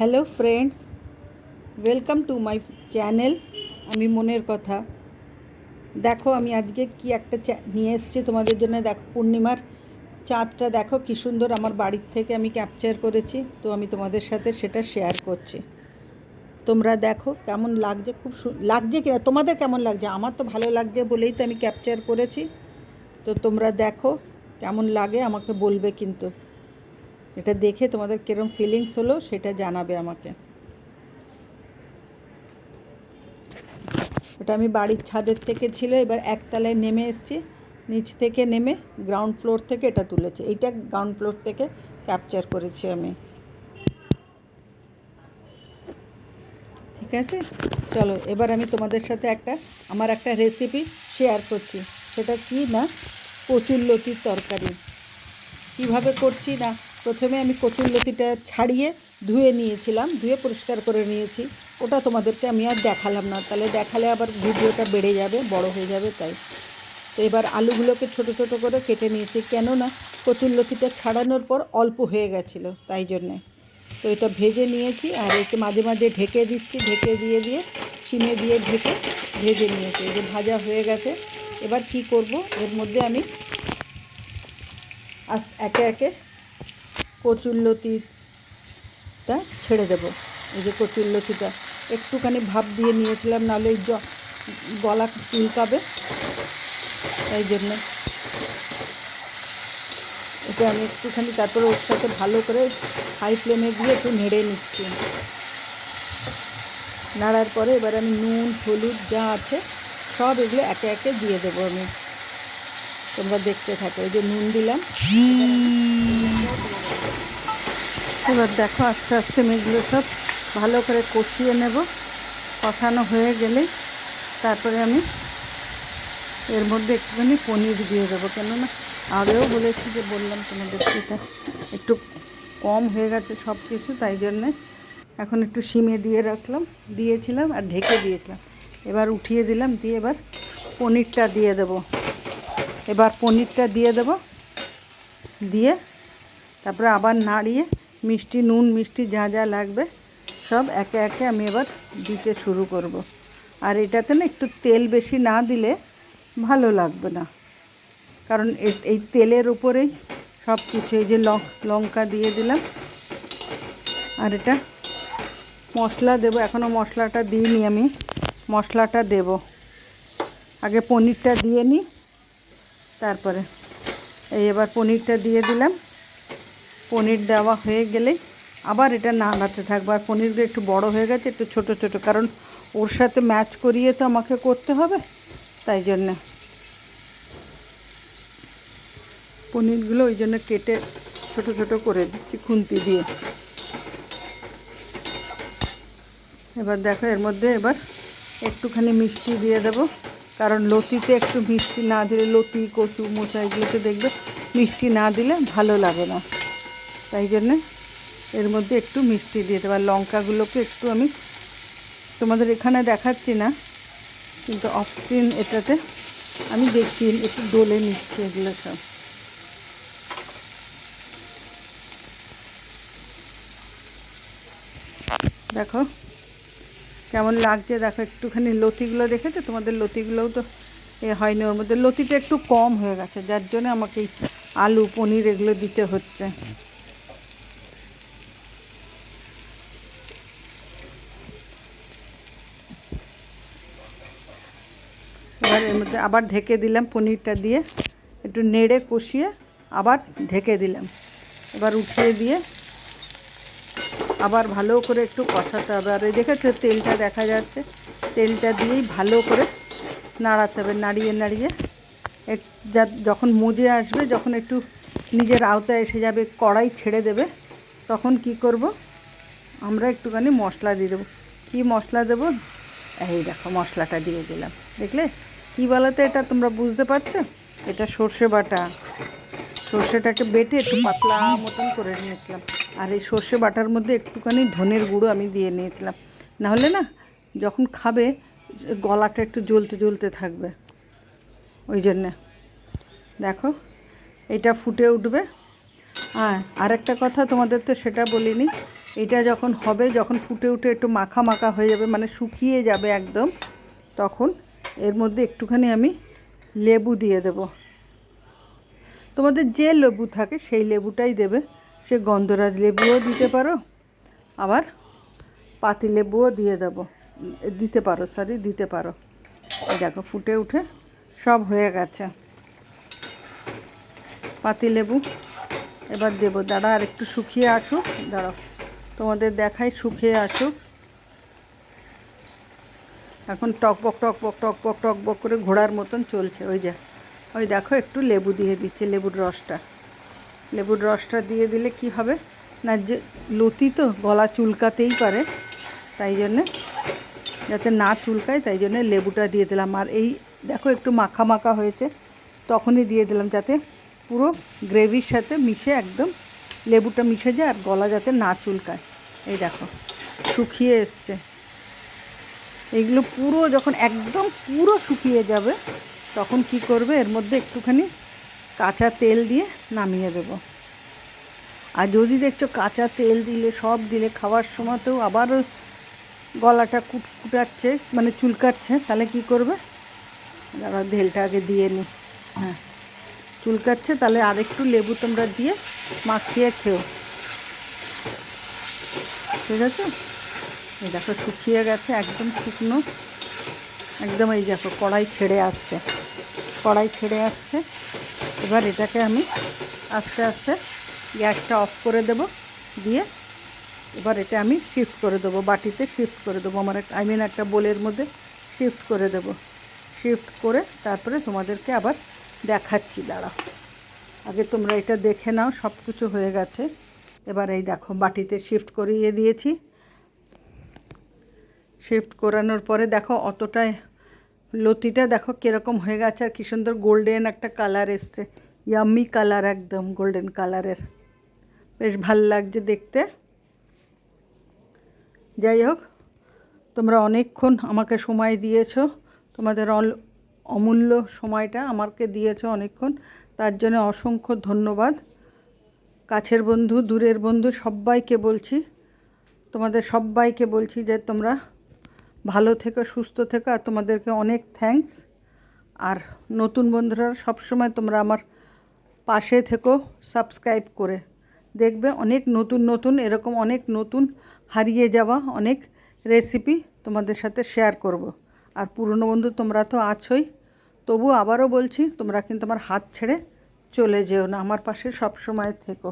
Hello friends welcome to my channel আমি মনের কথা। দেখো, আমি আজকে কি একটা নিয়ে এসেছি তোমাদের জন্য। দেখো, পূর্ণিমার চাঁদটা দেখো, কি সুন্দর আমার বাড়ির থেকে আমি ক্যাপচার করেছি। তো আমি তোমাদের সাথে সেটা শেয়ার করছি। তোমরা দেখো, কেমন লাগছে, খুব লাগছে কি তোমাদের কেমন লাগছে? আমার তো ভালো লাগছে বলেই তো আমি ক্যাপচার করেছি। তো তোমরা দেখো, কেমন লাগে আমাকে বলবে কিন্তু। এটা দেখে তোমাদের কিরম ফিলিংস হলো সেটা জানাবে আমাকে। ওটা আমি বাড়ির ছাদের থেকে ছিল, এবার একতলায় নেমে এসেছি। নিচ থেকে নেমে গ্রাউন্ড ফ্লোর থেকে এটা তুলেছে। এইটা গ্রাউন্ড ফ্লোর থেকে ক্যাপচার করেছি আমি। ঠিক আছে? চলো, এবার আমি তোমাদের সাথে একটা, আমার একটা রেসিপি শেয়ার করছি। সেটা কি না? কচুরলতির তরকারি। কীভাবে করছি না? প্রথমে আমি কচুরলতিটা ছাড়িয়ে ধুয়ে নিয়েছিলাম, ধুয়ে পরিষ্কার করে নিয়েছি। ওটা তোমাদেরকে আমি আর দেখালাম না, তাহলে দেখালে আবার ভিডিওটা বেড়ে যাবে, বড় হয়ে যাবে তাই। তো এবার আলুগুলোকে ছোট ছোট করে কেটে নিয়েছি, কেননা কচুরলতিটা ছাড়ানোর পর অল্প হয়ে গেছিল তাই জন্যে। তো এটা ভেজে নিয়েছি আর একে মাঝে মাঝে ঢেকে দিচ্ছি, ঢেকে দিয়ে দিয়ে সিমে দিয়ে ঢেকে ভেজে নিয়েছি। এই যে ভাজা হয়ে গেছে, এবার কি করব? এর মধ্যে আমি আস একে একে কচুরলতিটা ছেড়ে দেব। এই যে কচুরলতিটা একটুখানি ভাপ দিয়ে নিয়েছিলাম, নাহলে জ- গলা চুলকাবে। তাই জন্য। এটা আমি একটুখানি তারপরে ওর সাথে ভালো করে হাই ফ্লেমে দিয়ে একটু নেড়ে নিচ্ছি। নাড়ার পরে এবার আমি নুন, হলুদ যা আছে, সব এগুলো একে একে দিয়ে দেবো আমি। তোমরা দেখতে থাকো। এই যে নুন দিলাম। এবার দেখো আস্তে আস্তে আমি এগুলো সব ভালো করে কষিয়ে নেব। কষানো হয়ে গেলেই তারপরে আমি এর মধ্যে একটুখানি পনির দিয়ে দেবো। কেননা আগেও বলেছি যে বললাম তোমাদেরকে এটা একটু কম হয়ে গেছে সব কিছু তাই জন্যে এখন একটু সিমে দিয়ে রাখলাম, দিয়েছিলাম আর ঢেকে দিয়েছিলাম। এবার উঠিয়ে দিলাম, দিয়ে এবার পনিরটা দিয়ে দেবো। এবার পনিরটা দিয়ে দেবো, দিয়ে তারপরে আবার নাড়িয়ে মিষ্টি, নুন, মিষ্টি যা যা লাগবে, সব একে একে আমি এবার দিতে শুরু করব। আর এটাতে না একটু তেল বেশি না দিলে ভালো লাগবে না। কারণ এই তেলের উপরেই সব কিছু, এই যে লঙ্কা দিয়ে দিলাম। আর এটা মশলা দেবো এখনও মশলাটা দিইনি আমি। মশলাটা দেব। আগে পনিরটা দিয়ে নিই, তারপরে এই এবার পনিরটা দিয়ে দিলাম। পনির দেওয়া হয়ে গেলে আবার এটা নাড়াতে থাকবে। আর পনিরগুলো একটু বড় হয়ে গেছে, একটু ছোট ছোট, কারণ ওর সাথে ম্যাচ করিয়ে তো আমাকে করতে হবে, তাই জন্যে। পনিরগুলো ওই জন্য কেটে ছোট ছোট করে দিচ্ছি খুন্তি দিয়ে। এবার দেখো, এর মধ্যে এবার একটুখানি মিষ্টি দিয়ে দেবো, কারণ লতিতে একটু মিষ্টি না দিলে, লতি, কচু মোচা দেখবে মিষ্টি না দিলে ভালো লাগে না। তাই জন্যে এর মধ্যে একটু মিষ্টি দিয়ে দেবো। আর লঙ্কাগুলোকে একটু আমি তোমাদের এখানে দেখাচ্ছি না, কিন্তু অফ স্ক্রিন এটাতে আমি দেখছি একটু ডলে নিচ্ছি এগুলো সব। দেখো কেমন লাগছে, দেখো একটুখানি লতিগুলো দেখেছ? তোমাদের লতিগুলোও তো এ হয়নি ওর মধ্যে। লতিটা একটু কম হয়ে গেছে, যার জন্য আমাকে আলু, পনির এগুলো দিতে হচ্ছে। এবার এর মধ্যে আবার ঢেকে দিলাম পনিরটা দিয়ে। একটু নেড়ে কষিয়ে আবার ঢেকে দিলাম। এবার উঠিয়ে দিয়ে আবার ভালো করে একটু কষাতে হবে। আর এই দেখেছ তেলটা দেখা যাচ্ছে। তেলটা দিয়েই ভালো করে নাড়াতে হবে, নাড়িয়ে নাড়িয়ে। এক যখন মজে আসবে, যখন একটু নিজের আওতায় এসে যাবে, কড়াই ছেড়ে দেবে, তখন কি করব? আমরা একটুখানি মশলা দিয়ে দেবো। কী মশলা দেবো? এই দেখো মশলাটা দিয়ে দিলাম। দেখলে? কী বলাতে এটা তোমরা বুঝতে পারছ? এটা সর্ষে বাটা। সর্ষেটাকে বেটে একটু পাতলা মতন করে নিয়েছিলাম। আর এই সর্ষে বাটার মধ্যে একটুখানি ধনের গুঁড়ো আমি দিয়ে নিয়েছিলাম। নাহলে না, যখন খাবে, গলাটা একটু জ্বলতে জ্বলতে থাকবে। ওই জন্যে। দেখো, এটা ফুটে উঠবে। হ্যাঁ আরেকটা কথা তোমাদের তো সেটা বলিনি। এটা যখন হবে, যখন ফুটে উঠে একটু মাখা মাখা হয়ে যাবে মানে শুকিয়ে যাবে একদম, তখন এর মধ্যে একটুখানি আমি লেবু দিয়ে দেব। তোমাদের যে লেবু থাকে সেই লেবুটাই দেবে। সে গন্ধরাজ লেবুও দিতে পারো, আবার পাতি লেবুও দিয়ে দেবো। দিতে পারো সরি দিতে পারো। দেখো, ফুটে উঠে সব হয়ে গেছে। পাতি লেবু এবার দেবো। দাঁড়া আর একটু শুকিয়ে আসুক। দাঁড়াও, তোমাদের দেখাই শুকিয়ে আসুক। এখন টক বক টক বক টক বক টক বক করে ঘোড়ার মতন চলছে। ওই যে, ওই দেখো, একটু লেবু দিয়ে দিচ্ছে, লেবুর রসটা। লেবুর রসটা দিয়ে দিলে কি হবে? না, যে লতি তো গলা চুলকাতেই পারে, তাই জন্যে যাতে না চুলকায়, তাই জন্যে লেবুটা দিয়ে দিলাম। আর এই দেখো, একটু মাখা মাখা হয়েছে, তখনই দিয়ে দিলাম যাতে পুরো গ্রেভির সাথে মিশে একদম লেবুটা মিশে যায় আর গলা যাতে না চুলকায়। এই দেখো, শুকিয়ে এসছে। এগুলো পুরো যখন একদম পুরো শুকিয়ে যাবে, তখন কি করবে? এর মধ্যে একটুখানি কাঁচা তেল দিয়ে নামিয়ে দেব। আর যদি দেখছ কাঁচা তেল দিলে, সব দিলে খাওয়ার সময়তেও আবারও গলাটা কুটকুটাচ্ছে মানে চুলকাচ্ছে, তাহলে কি করবে? দাঁড়া ঢেলটা আগে দিয়ে নি। হ্যাঁ চুলকাচ্ছে, তাহলে আরেকটু লেবু তোমরা দিয়ে মাখিয়ে খেও। ঠিক আছে? এই দেখো শুকিয়ে গেছে, একদম শুকনো। একদম এই দেখো, কড়াই ছেড়ে আসছে। কড়াই ছেড়ে আসছে। এবার এটাকে আমি আস্তে আস্তে গ্যাসটা অফ করে দেব, দিয়ে এবার এটা আমি শিফট করে দেবো, বাটিতে শিফট করে দেবো। আমার আই মিন একটা বোলের মধ্যে শিফট করে দেব। শিফট করে তারপরে তোমাদেরকে আবার দেখাচ্ছি, দাঁড়াও। আগে তোমরা এটা দেখে নাও সব কিছু হয়ে গেছে। এবার এই দেখো, বাটিতে শিফট করিয়ে দিয়েছি। শিফট করানোর পরে দেখো অতটাই লতিটা দেখো কীরকম হয়ে গেছে আর কী সুন্দর গোল্ডেন একটা কালার এসছে। ইয়াম্মি কালার একদম গোল্ডেন কালারের বেশ ভালো লাগছে দেখতে। যাই হোক, তোমরা অনেকক্ষণ আমাকে সময় দিয়েছ। তোমাদের অল, অমূল্য সময়টা আমাকে দিয়েছ অনেকক্ষণ। তার জন্য অসংখ্য ধন্যবাদ। কাছের বন্ধু, দূরের বন্ধু সবাইকে বলছি, তোমাদের সবাইকে বলছি যে তোমরা ভালো থেকো, সুস্থ থেকো, আর তোমাদেরকে অনেক থ্যাঙ্কস আর নতুন বন্ধুরা, সবসময় তোমরা আমার পাশে থেকো সাবস্ক্রাইব করে। দেখবে অনেক নতুন নতুন, এরকম অনেক নতুন হারিয়ে যাওয়া অনেক রেসিপি তোমাদের সাথে শেয়ার করব। আর পুরনো বন্ধু তোমরা তো আছোই, তবু আবারও বলছি, তোমরা কিন্তু আমার হাত ছেড়ে চলে যেও না, আমার পাশে সব সময় থেকো।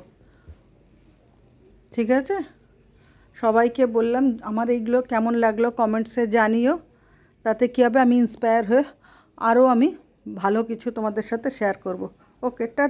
ঠিক আছে? সবাইকে বললাম, আমার এইগুলো কেমন লাগল কমেন্টসে জানিও। তাতে কী হবে? আমি ইন্সপায়ার হয়ে আরও আমি ভালো কিছু তোমাদের সাথে শেয়ার করব। ওকে টা